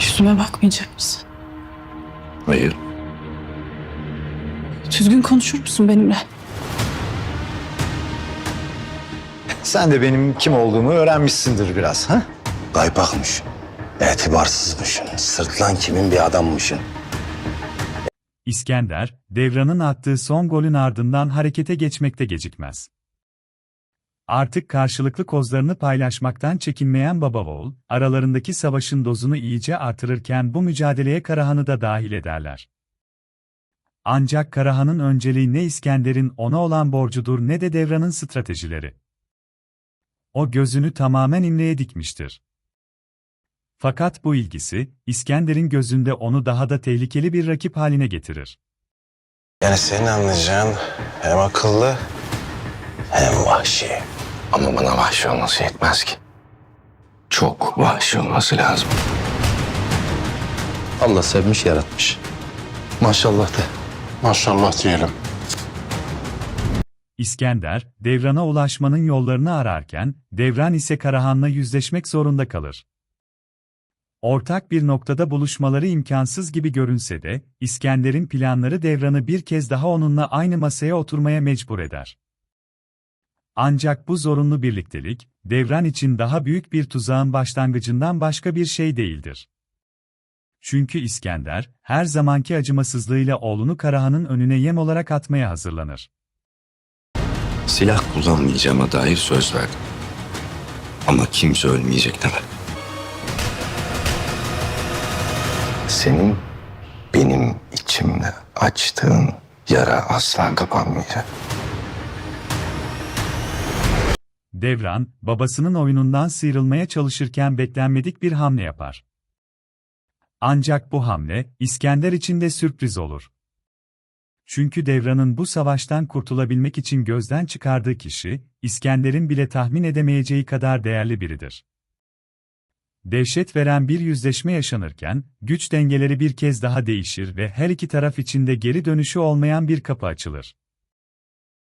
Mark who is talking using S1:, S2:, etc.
S1: Yüzüme bakmayacak mısın?
S2: Hayır.
S1: Düzgün konuşur musun benimle?
S3: Sen de benim kim olduğumu öğrenmişsindir biraz ha?
S2: Kaypakmış. Etibarsızmışsın. Sırtlan kimin bir adammışsın.
S4: İskender, Devran'ın attığı son golün ardından harekete geçmekte gecikmez. Artık karşılıklı kozlarını paylaşmaktan çekinmeyen baba oğul, aralarındaki savaşın dozunu iyice artırırken bu mücadeleye Karahan'ı da dahil ederler. Ancak Karahan'ın önceliği ne İskender'in ona olan borcudur ne de Devran'ın stratejileri. O gözünü tamamen İmre'ye dikmiştir. Fakat bu ilgisi, İskender'in gözünde onu daha da tehlikeli bir rakip haline getirir.
S2: Yani senin anlayacağın hem akıllı hem vahşi. Ama bana vahşi olması yetmez ki. Çok vahşi olması lazım. Allah sevmiş yaratmış. Maşallah de. Maşallah diyelim.
S4: İskender, Devran'a ulaşmanın yollarını ararken, Devran ise Karahan'la yüzleşmek zorunda kalır. Ortak bir noktada buluşmaları imkansız gibi görünse de, İskender'in planları Devran'ı bir kez daha onunla aynı masaya oturmaya mecbur eder. Ancak bu zorunlu birliktelik, Devran için daha büyük bir tuzağın başlangıcından başka bir şey değildir. Çünkü İskender, her zamanki acımasızlığıyla oğlunu Karahan'ın önüne yem olarak atmaya hazırlanır.
S5: Silah kullanmayacağıma dair söz verdim. Ama kimse ölmeyecek deme.
S2: Senin benim içimde açtığın yara asla kapanmayacak.
S4: Devran, babasının oyunundan sıyrılmaya çalışırken beklenmedik bir hamle yapar. Ancak bu hamle, İskender için de sürpriz olur. Çünkü Devran'ın bu savaştan kurtulabilmek için gözden çıkardığı kişi, İskender'in bile tahmin edemeyeceği kadar değerli biridir. Dehşet veren bir yüzleşme yaşanırken, güç dengeleri bir kez daha değişir ve her iki taraf için de geri dönüşü olmayan bir kapı açılır.